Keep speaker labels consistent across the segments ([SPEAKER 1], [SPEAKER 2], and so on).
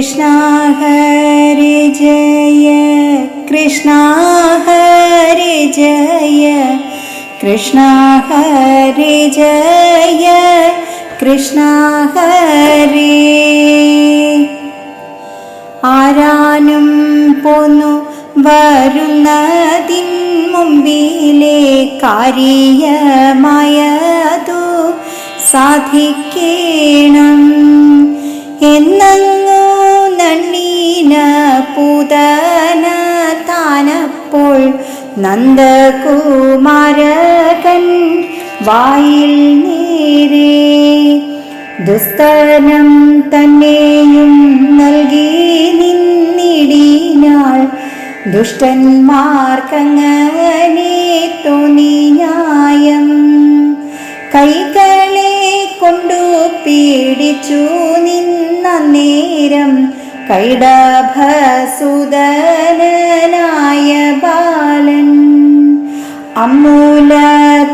[SPEAKER 1] കൃഷ്ണ ഹരി ജയ കൃഷ്ണ ഹരി ജയ കൃഷ്ണ ഹരി ജയ കൃഷ്ണ ഹരി. ആരാനും പോന്നു വരുന്നതിൻ മുമ്പിലെ കാര്യമായതു സാധിക്കണം. പൂതന താനപ്പോൾ നന്ദകുമാരകൻ വായിൽ നേരെ ദുസ്തനം തന്നെയും നൽകി നിന്നിടിനാൾ ദുഷ്ടന്മാർക്കങ്ങനെ തോന്നി ന്യായം കൈകളെ കൊണ്ടു പീഡിച്ചു നിന്ന നേരം കൈഡഭസുതനായ ബാലൻ അമ്മൂല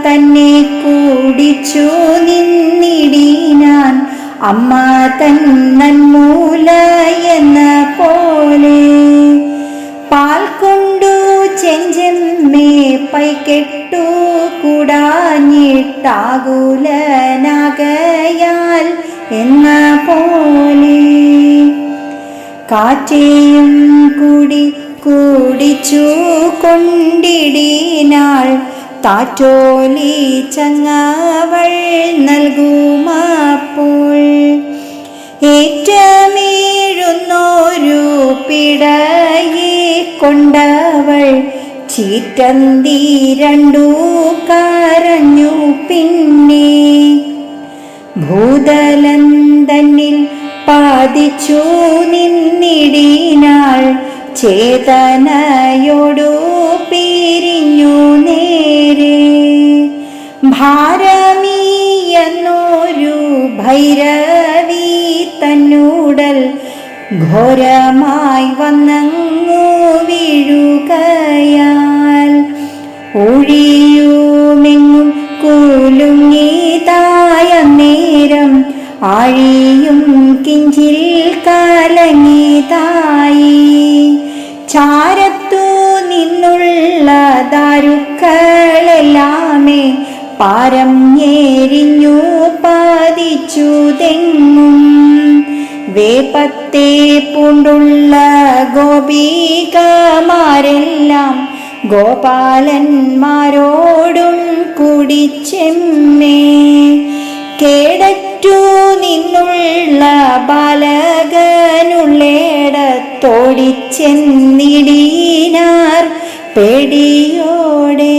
[SPEAKER 1] തന്നെ കൂടിച്ചു നിന്നിടിനാൻ അമ്മ തന്നന്മൂല എന്ന പോലെ. പാൽ കൊണ്ടു ചെഞ്ചെമ്മേ പൈക്കെട്ടു കൂടാഞ്ഞിട്ടാകുലനാകയാൽ എന്ന പോലെ. കാറ്റേയും കൂടി കൂടിച്ചു കൊണ്ടിടീനാൾ താറ്റോലി ചങ്ങാവൾ നൽകുമപ്പോൾ. ഏറ്റമേഴുന്നോരു പിടയെ കൊണ്ടവൾ ചീറ്റന്തി രണ്ടു കരഞ്ഞു പിന്നെ. ഭൂതലന്തനിൽ തന്നിൽ പാതിച്ചു നിന്നിടിനാൾ ചേതനയോടു പിരിഞ്ഞു നേരെ. ഭാരമീയെന്നൊരു ഭൈരവി തന്നൂടൽ ഘോരമായി വന്നങ്ങു വീഴുകയാൽ. ഒഴിയുമെങ്ങും കുലുങ്ങിതായ നേരം ആഴിയും കിഞ്ചിൽ കലങ്ങിതായി ചാരത്തു നിന്നുള്ള ദാരുക്കളെല്ലാമേ പാരം ഞെരിഞ്ഞു പതിച്ചു തെങ്ങും വേപ്പത്തെ പൂണ്ടുള്ള ഗോപികമാരെല്ലാം ഗോപാലന്മാരോടും കൂടി കേടറ്റു നിന്നുള്ള ബാലകനുള്ളേടത്തോടിച്ചെന്നിടീനാർ പേടിയോടെ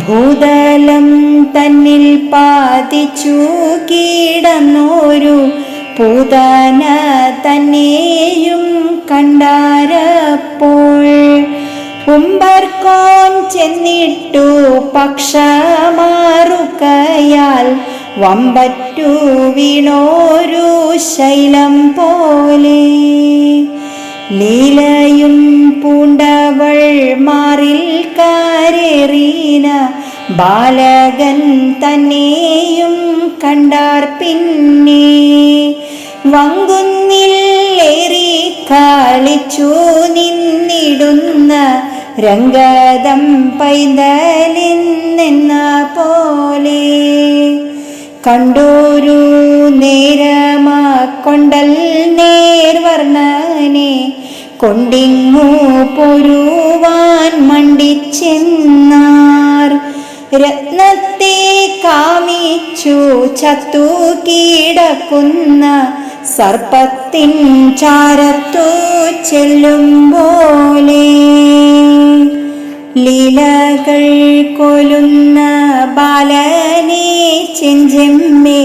[SPEAKER 1] ഭൂതലം തന്നിൽ പാതിച്ചു കീടന്നോരു പൂതന തന്നെയും കണ്ടാരപ്പോൾ ഉമ്പർക്കോൻ ചെന്നിട്ടു പക്ഷമാറുകയാൽ വമ്പറ്റു വീണോരു ശൈലം പോലെ. ലീലയും പൂണ്ടവൾ മാറിൽ കാരേറീന. ബാലകൻ തന്നെയും കണ്ടാർ പിന്നെ. വങ്കുന്നില്ലേറി കളിച്ചു നിന്നിടുന്ന രംഗതം പൈതലിന്നെന്ന പോലെ. കണ്ടോരു നേരമാ കൊണ്ടൽ നേർവർണനെ കൊണ്ടിങ്ങു പൊരുവാൻ മണ്ടിച്ചെന്നാർ. രത്നത്തെ കാമിച്ചു ചത്തു കീടക്കുന്ന സർപ്പത്തിൻ ചാരത്തു ചെല്ലും പോലെ. ലീലകൾ കൊലുന്ന ബാലനെ ചെഞ്ചെമ്മേ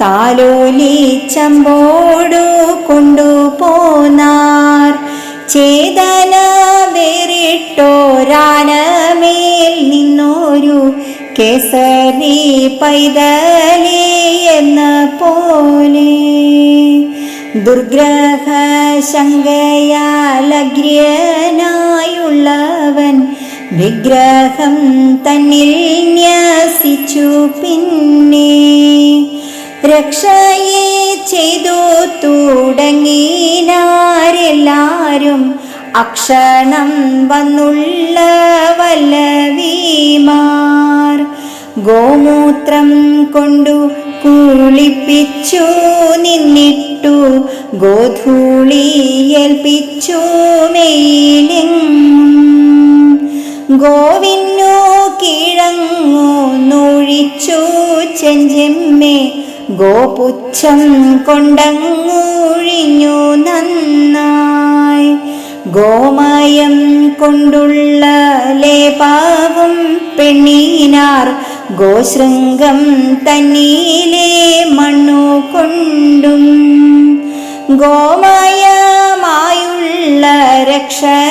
[SPEAKER 1] താലോലി ചമ്പോടു കൊണ്ടുപോനാർ ചേതന വേറിട്ടോരാനമേൽ നിന്നോരു കേസരി പൈതലേ എന്ന പോലെ. ദുർഗ്രഹ ശങ്കയാലഗ്ര്യനായുള്ളവൻ വിഗ്രഹം തന്നിൽ ന്യാസിച്ചു പിന്നെ രക്ഷയെ ചെയ്തു തുടങ്ങിനാരെല്ലാരും അക്ഷണം വന്നുള്ള വല്ലവീമാർ. ഗോമൂത്രം കൊണ്ടു കുളിപ്പിച്ചു നിന്നിട്ടു ഗോധൂളി ഏൽപ്പിച്ചു മെയിലെങ്ങും ഗോവിന്നു കിഴങ്ങു നൊഴിച്ചു ചെഞ്ചെമ്മേ. ഗോപുച്ഛം കൊണ്ടങ്ങൂഴിഞ്ഞു നന്നായി. ഗോമയം കൊണ്ടുള്ള ലേപാവും പെണ്ണീനാർ. ഗോശൃംഗം തന്നീലെ മണ്ണു കൊണ്ടും. ഗോമയമായുള്ള രക്ഷയെ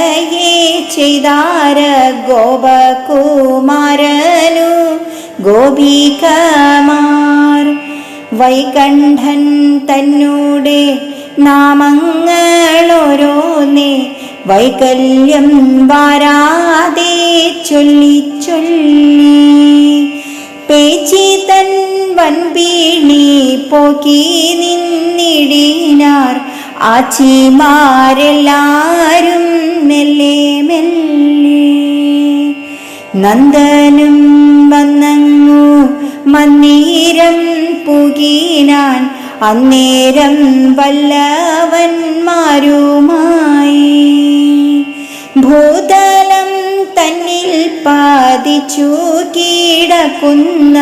[SPEAKER 1] ചെയ്താര ഗോപകുമാരനു ഗോപികമാർ. വൈകണ്ഠൻ തന്നൂടെ നാമങ്ങളോരോന്നേ വൈകല്യം വാരാതെ ചൊല്ലി ചൊല്ലി. പേച്ചി തൻ വൻപീണി പോക്കി നിന്നിടിനാർ. ആച്ചിമാരെല്ലാരും മെല്ലെ മെല്ലെ നന്ദനും വന്നങ്ങു മന്നീരം പുകീനാൻ അന്നേരം വല്ലവന്മാരുമായി. ഭൂതലം തന്നിൽ പാതിച്ചു കീടക്കുന്ന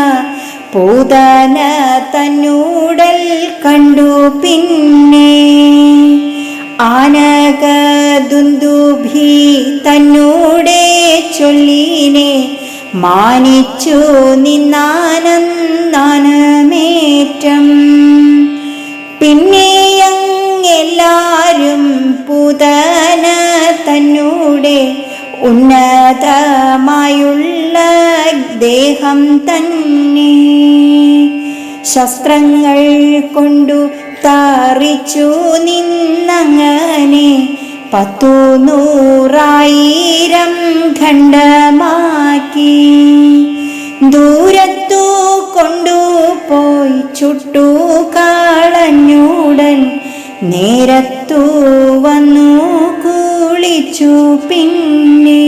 [SPEAKER 1] പൂതന തന്നൂടൽ കണ്ടു പിന്നെ. ആനക ദുന്ദുഭി തന്നൂടെ ചൊല്ലിനെ മാനിച്ചു നിന്നാനന്ദാനമേറ്റം പിന്നെയങ്ങെല്ലാരും പുതന തന്നൂടെ ഉന്നതമായുള്ള ദേഹം തന്നെ. ശസ്ത്രങ്ങൾ കൊണ്ടു താറിച്ചു നിന്നങ്ങനെ പത്തു നൂറായിരം ഖണ്ഡമാക്കി. ദൂരത്തു കൊണ്ടുപോയി ചുട്ടു കാളഞ്ഞൂടൻ. നേരത്തു വന്നു കുളിച്ചു പിന്നെ.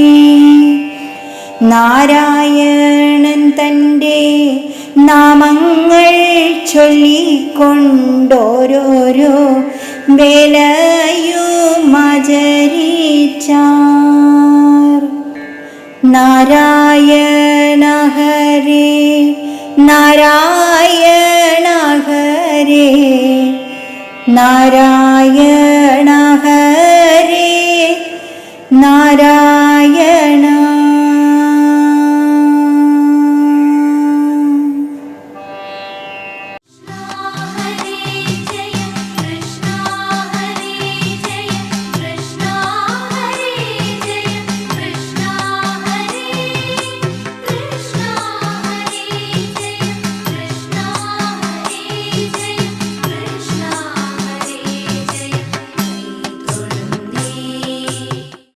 [SPEAKER 1] നാരായണൻ തന്റെ നാമങ്ങൾ ചൊല്ലിക്കൊണ്ടോരോരോ വേലയുമാചരിച്ചാർ നാരായണ ഹരേ നാരായണ ഹരേ നാരായണ ഹരേ നാരായണ